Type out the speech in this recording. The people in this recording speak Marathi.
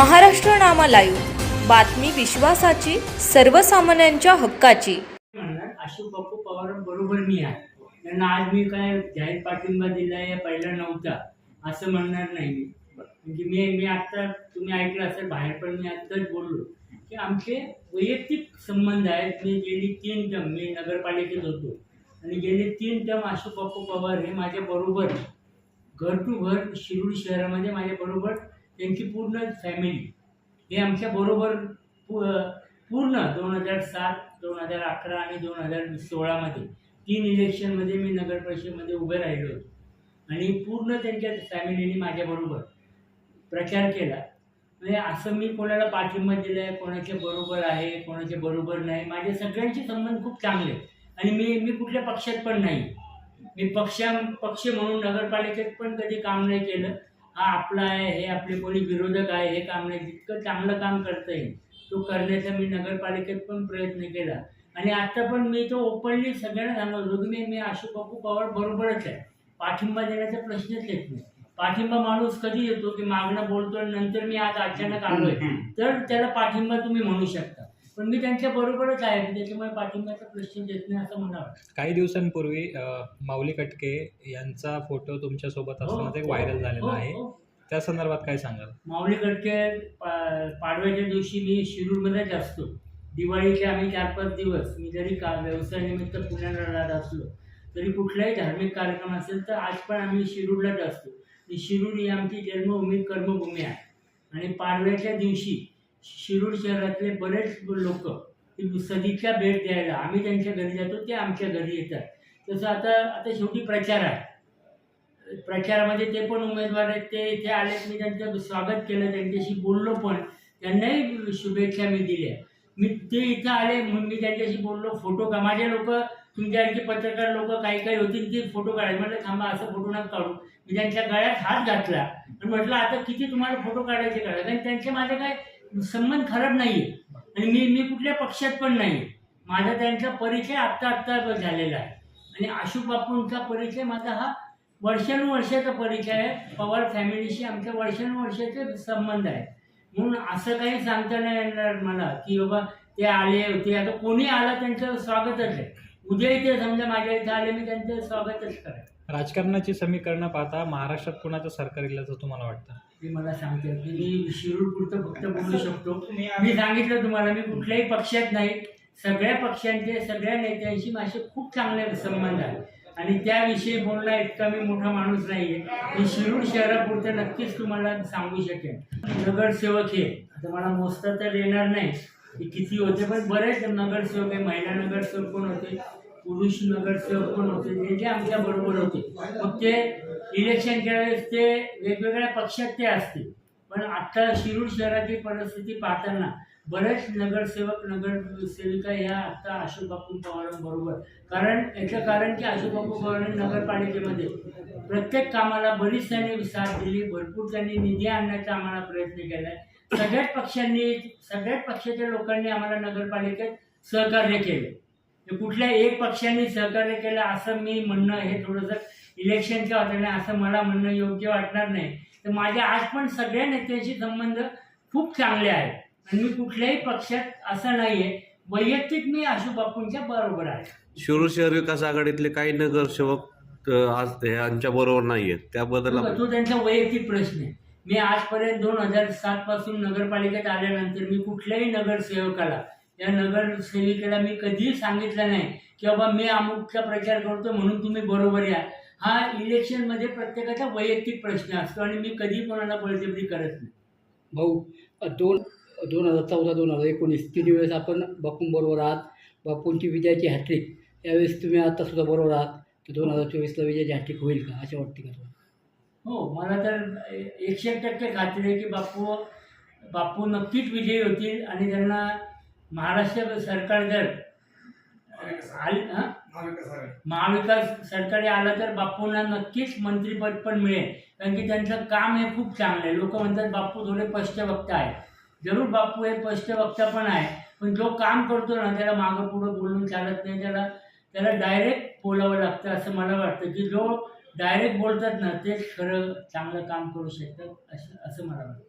महाराष्ट्र नामा लाईव्ह. बातमी विश्वासाची सर्वसामान्यांच्या हक्काची. म्हणणार अशोक बापू पवारांबरोबर मी आहे. त्यांना आज मी काय जाहीर पाठिंबा दिलाय पहिला नव्हता असं म्हणणार नाही मी. म्हणजे मी मी आत्ता तुम्ही ऐकलं असेल बाहेर पण मी आत्ताच बोललो की आमचे वैयक्तिक संबंध आहेत. मी गेली तीन टर्म मी नगरपालिकेत होतो. आणि गेले तीन टर्म अशोक बापू पवार हे माझ्याबरोबर घर टू घर शिरूर शहरामध्ये माझ्याबरोबर त्यांची पूर्ण फॅमिली हे आमच्या बरोबर पू पूर्ण दोन हजार सात दोन हजार अकरा आणि दोन हजार सोळामध्ये तीन इलेक्शनमध्ये मी नगर परिषदेमध्ये उभे राहिलो होतो. आणि पूर्ण त्यांच्या फॅमिलीने माझ्याबरोबर प्रचार केला. म्हणजे असं मी कोणाला पाठिंबा दिला आहे कोणाच्या बरोबर आहे कोणाच्या बरोबर नाही माझे सगळ्यांचे संबंध खूप चांगले आहेत. आणि मी मी कुठल्या पक्षात पण नाही. मी पक्षा पक्ष म्हणून नगरपालिकेत पण कधी काम नाही केलं. हा आपला आहे हे आपले कोणी विरोधक आहे हे काम नाही. जितकं चांगलं काम करता येईल तो करण्याचा मी नगरपालिकेत पण प्रयत्न केला. आणि आता पण मी तो ओपनली सगळ्यांना सांगत होतो की मी मी बापू पवार बरोबरच आहे. पाठिंबा देण्याचा प्रश्नच येत नाही. पाठिंबा माणूस कधी येतो की मागणं बोलतो आणि नंतर मी आज अचानक आलोय. तर त्याला पाठिंबा तुम्ही म्हणू शकता. पण मी त्यांच्या बरोबरच आहे. त्याच्यामुळे पाठिंब्याचा प्रश्न येत नाही असं वाटतं काही दिवसांपूर्वी अ, माऊली कटके यांचा फोटो तुमच्यासोबत असताना ते व्हायरल हो, झालेला आहे. हो. त्या संदर्भात काय सांगाल? माऊली कडके पा पाडव्याच्या दिवशी मी शिरूरमध्येच असतो. दिवाळीचे आम्ही चार पाच दिवस मी जरी का व्यवसायानिमित्त पुण्याला राहत असलो तरी कुठलाही धार्मिक कार्यक्रम असेल तर आज पण आम्ही शिरूरलाच असतो. शिरूर ही आमची जन्मभूमी कर्मभूमी आहे. आणि पाडव्याच्या दिवशी शिरूर शहरातले बरेच लोक सदिच्छा भेट द्यायला आम्ही त्यांच्या घरी जातो ते आमच्या घरी येतात. तसं आता आता शेवटी प्रचार आहे. प्रचारामध्ये ते पण उमेदवार आहेत ते इथे आले मी त्यांचं स्वागत केलं त्यांच्याशी बोललो पण त्यांनाही शुभेच्छा मी दिल्या. मी ते इथं आले म्हणून मी त्यांच्याशी बोललो फोटो का माझे लोक तुमच्यासारखे पत्रकार लोक काही काही होतील ते फोटो काढायचे. म्हटलं थांबा असं फोटो नका काढू. मी त्यांच्या गळ्यात हात घातला. म्हटलं आता किती तुम्हाला फोटो काढायचे काढा कारण त्यांचे माझे काय संबंध खराब नाही आणि मी मी कुठल्या पक्षात पण नाही. माझा त्यांचा परिचय आत्ता आत्ता झालेला आहे. आणि अशोक बापूंचा परिचय माझा हा वर्षानुवर्षाचा परिचय आहे. पवार फॅमिलीशी आमच्या वर्षानुवर्षाचे संबंध आहे. म्हणून असं काही सांगता नाही येणार मला की बाबा ते आले होते. आता कोणी आला त्यांचं स्वागतच आहे. उद्या इथे समजा माझ्या इथे आले मी त्यांचं स्वागतच करेन. राजकारणाची समीकरणं पाहता महाराष्ट्रात कुणाचं सरकार येईल असं तुम्हाला वाटतं? ते मला सांगते की मी शिरूर पुरतं फक्त बोलू शकतो. मी सांगितलं तुम्हाला मी कुठल्याही पक्षात नाही. सगळ्या पक्षांचे सगळ्या नेत्यांशी माझे खूप चांगले संबंध आहेत. आणि त्याविषयी बोलणं इतका मी मोठा माणूस नाही आहे मी शिरूर शहरापुरतं नक्कीच तुम्हाला सांगू शकेन. नगरसेवक हे आता मला मोजता तर येणार नाही. किती होते पण बरेच नगरसेवक आहे. महिला नगरसेवक पण होते? पुरुष नगरसेवक पण होते. जे जे आमच्या बरोबर होते. मग ते इलेक्शनच्या वेळेस ते वेगवेगळ्या पक्षात ते असतील. पण आता शिरूर शहराची परिस्थिती पाहताना बरेच नगरसेवक नगरसेविका ह्या आता अशोक बापू पवारांबरोबर. कारण याचं कारण की अशोक बापू पवारांनी नगरपालिकेमध्ये प्रत्येक कामाला बरीच त्यांनी साथ दिली. भरपूर त्यांनी निधी आणण्याचा आम्हाला प्रयत्न केला आहे सगळ्याच पक्षांनी सगळ्याच पक्षाच्या लोकांनी आम्हाला नगरपालिकेत सहकार्य केले. हे कुठल्या एक पक्षाने सहकार्य केलं असं मी म्हणणं हे थोडंसं इलेक्शनच्या वातावरणाने असं मला म्हणणं योग्य वाटणार नाही. तर माझे आज पण सगळ्या नेत्यांशी संबंध खूप चांगले आहेत. आणि मी कुठल्याही पक्षात असं नाही आहे वैयक्तिक मी अशोक बापूंच्या बरोबर आहे. शिरूर शहर विकास आघाडीतले काही नगरसेवक आज यांच्या बरोबर नाहीयेत. त्याबद्दल बघा, तो त्यांचा वैयक्तिक प्रश्न आहे. मी आजपर्यंत दोन हजार सात पासून नगरपालिकेत आल्यानंतर मी कुठल्याही नगरसेवकाला या नगरसेविकेला मी कधीही सांगितलं नाही की बाबा मी अमुकचा प्रचार करतो म्हणून तुम्ही बरोबर या. हा इलेक्शनमध्ये प्रत्येकाचा वैयक्तिक प्रश्न असतो आणि मी कधी कोणाला बळजबरी करत नाही. भाऊ दोन दोन हजार चौदा दोन हजार एकोणीस तिन्ही वेळेस आपण बापूंबरोबर आहात. बापूंची विजयाची हॅट्रिक यावेळेस तुम्ही आत्तासुद्धा बरोबर आहात. तर दोन हजार चोवीसला विजयाची हॅट्रिक होईल का? असे वाटते का हो मला तर एकशे एक टक्के खात्री आहे की बापू बापू नक्कीच विजयी होतील आणि त्यांना महाराष्ट्र सरकार जर आल? महाविकास सरकारी आलं तर बापूंना नक्कीच मंत्रीपद पण मिळेल. कारण की त्यांचं काम हे खूप चांगलं आहे. लोक म्हणतात बापू थोडे स्पष्टवक्ता आहे जरूर बापू हे स्पष्टवक्ता पण आहे. पण जो काम करतो ना त्याला मागं पुढं बोलून चालत नाही. त्याला त्याला डायरेक्ट बोलावं लागतं असं मला वाटतं की जो डायरेक्ट बोलतात ना तेच खरं चांगलं काम करू शकतात असं असं मला वाटतं.